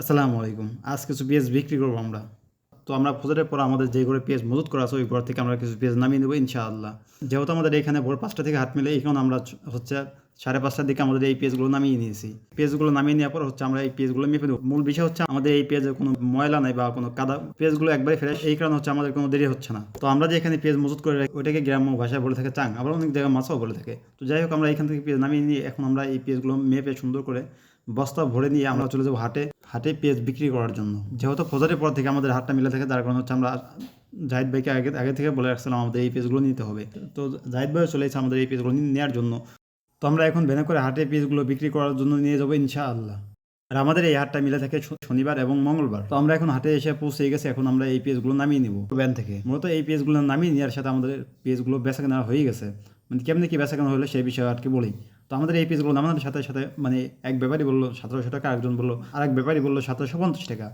আসসালামু আলাইকুম। আজ কিছু পেঁয়াজ বিক্রি করব আমরা। তো আমরা ফজরের পর আমাদের যে ঘরে পেঁয়াজ মজুত করা আছে, ওই ঘর থেকে আমরা কিছু পেঁয়াজ নামিয়ে নেব ইনশাআল্লাহ। যেহেতু আমাদের এখানে ভোর পাঁচটা থেকে হাত মিলে এইখানে আমরা হচ্ছে সাড়ে পাঁচটার দিকে আমাদের এই পেঁয়াজগুলো নামিয়ে নিয়েছি। পেঁয়াজগুলো নামিয়ে নেওয়ার পর হচ্ছে আমরা এই পেঁয়াজগুলো মেপে নেব। মূল বিষয় হচ্ছে আমাদের এই পেঁয়াজের কোনো ময়লা নাই বা কোনো কাদা, পেঁয়াজগুলো একবারে ফ্রেশ এই কারণে হচ্ছে আমাদের কোনো দেরি হচ্ছে না। তো আমরা যে এখানে পেঁয়াজ মজুত করে রাখি, ওইটাকে গ্রাম্য ভাষায় বলে থাকে চাং, আবার অনেক জায়গায় মাছও বলে থাকে। তো যাই হোক, আমরা এখান থেকে পেঁয়াজ নামিয়ে নিয়ে এখন আমরা এই পেঁয়াজগুলো মেপে সুন্দর করে বস্তা ভরে নিয়ে আমরা চলে যাব হাটে। হাটে পেঁয়াজ বিক্রি করার জন্য। যেহেতু ফজরের পর থেকে আমাদের হাটটা মিলে থাকে, তার কারণে হচ্ছে আমরা জাহিদ ভাইকে আগে আগে থেকে বলে রাখছিলাম আমাদের এই পেজগুলো নিতে হবে। তো জাহিদ ভাই চলে এসেছে আমাদের এই পেজগুলো নেওয়ার জন্য। তো আমরা এখন ভেনে করে হাটে পেজগুলো বিক্রি করার জন্য নিয়ে যাব ইনশাআল্লাহ। আর আমাদের এই হাটটা মিলে থাকে শনিবার এবং মঙ্গলবার। তো আমরা এখন হাটে এসে পৌঁছে গেছি, এখন আমরা এই পেজগুলো নামিয়ে নিব ব্যান থেকে। মূলত এই পেজগুলো নামিয়ে নেওয়ার সাথে আমাদের পেজগুলো বেচা কেনা হয়ে গেছে। মানে কেমনি কি বেচা কেনা হলো সেই বিষয়ে আর কি বলি। তো আমাদের এই পেজগুলো নামানোর সাথে সাথে মানে এক ব্যাপারই বলল সতেরোশো টাকা, আরেকজন বলল, আরেক ব্যাপারই বলল সতেরোশো পঞ্চাশ টাকা।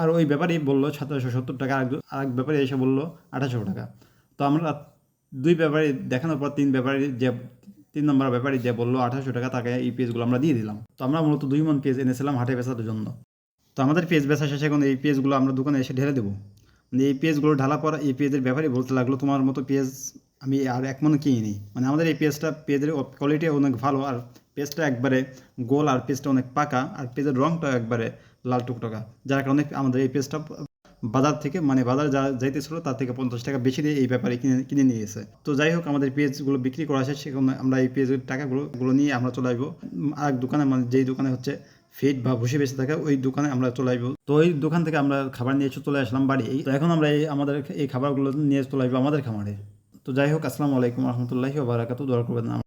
আর ওই ব্যাপারই বলল সতেরোশো সত্তর টাকা, আরেকজন, আরেক ব্যাপারে এসে বলল আঠাশশো টাকা। তো আমরা দুই ব্যাপারে দেখানোর পর তিন ব্যাপারে যে, তিন নম্বর ব্যাপারে যে বলল আঠাশশো টাকা, তাকে এই পেজগুলো আমরা দিয়ে দিলাম। তো আমরা মূলত দুই মন পেজ এনেছিলাম হাটে বেচার জন্য। তো আমাদের পেজ বেচা শেষে এখন এই পেজগুলো আমরা দোকানে এসে ঢেলে দেবো। মানে এই পেজগুলো ঢালা পর এই পেজের ব্যাপারে বলতে লাগল, তোমার মতো পেজ আমি আর এক মনে কিনিনি মানে আমাদের এই পেজটা পেজের কোয়ালিটি অনেক ভালো আর পেজটা একবারে গোল আর পেজটা অনেক পাকা আর পেজের রংটা একবারে লাল টুকটকা। যার কারণে আমাদের এই পেজটা বাজার থেকে মানে বাজার যা যাইতেছিল তার থেকে পঞ্চাশ টাকা বেশি দিয়ে এই ব্যাপারে কিনে কিনে নিয়েছে তো যাই হোক আমাদের পেজগুলো বিক্রি করা শেষ। সেখানে আমরা এই পেজের টাকাগুলো গুলো নিয়ে আমরা চলে আসব। উম, আরেক দোকানে মানে যেই দোকানে হচ্ছে ফিট বা ভুসি বেঁচে থাকে ওই দোকানে আমরা চলে আসব। তো ওই দোকান থেকে আমরা খাবার নিয়ে চলে আসলাম বাড়ি। তো এখন আমরা এই আমাদের এই খাবারগুলো নিয়ে চলে আসব আমাদের খামারে। তো যাই হোক আসসালামু আলাইকুম রহমতুল্লাহি বারাকাতু দোয়া করবেন